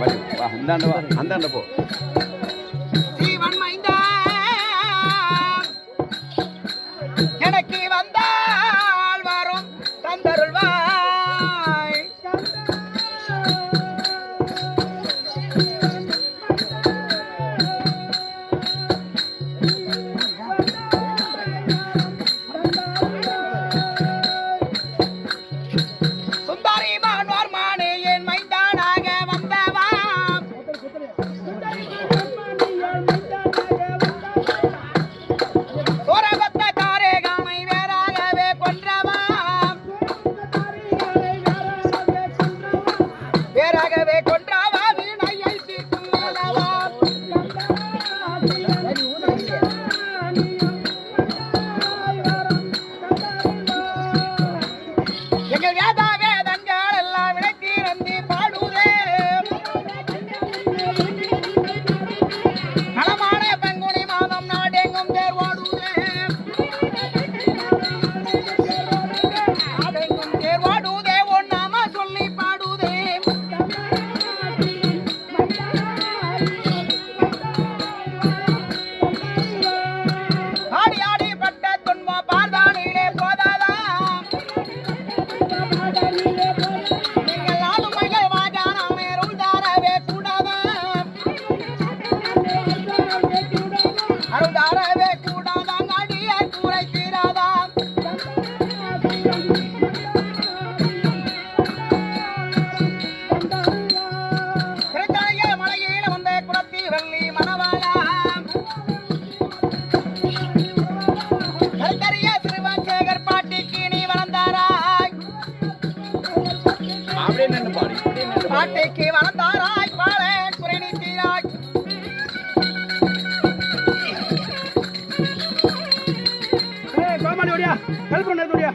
வா இந்தாண்ட வா அந்தாண்ட போ எனக்கு வந்தால் வரும் தந்தருள்வா உனக்காகவே கொன்றாவா? வீணையை எங்கள் வேதா நின்று பாடி பாட்டைக்கு வளர்ந்தாராய் பாலன் குறை நீக்கிறாய் கோமாடி ஒடியா கல்பனை ஒடியா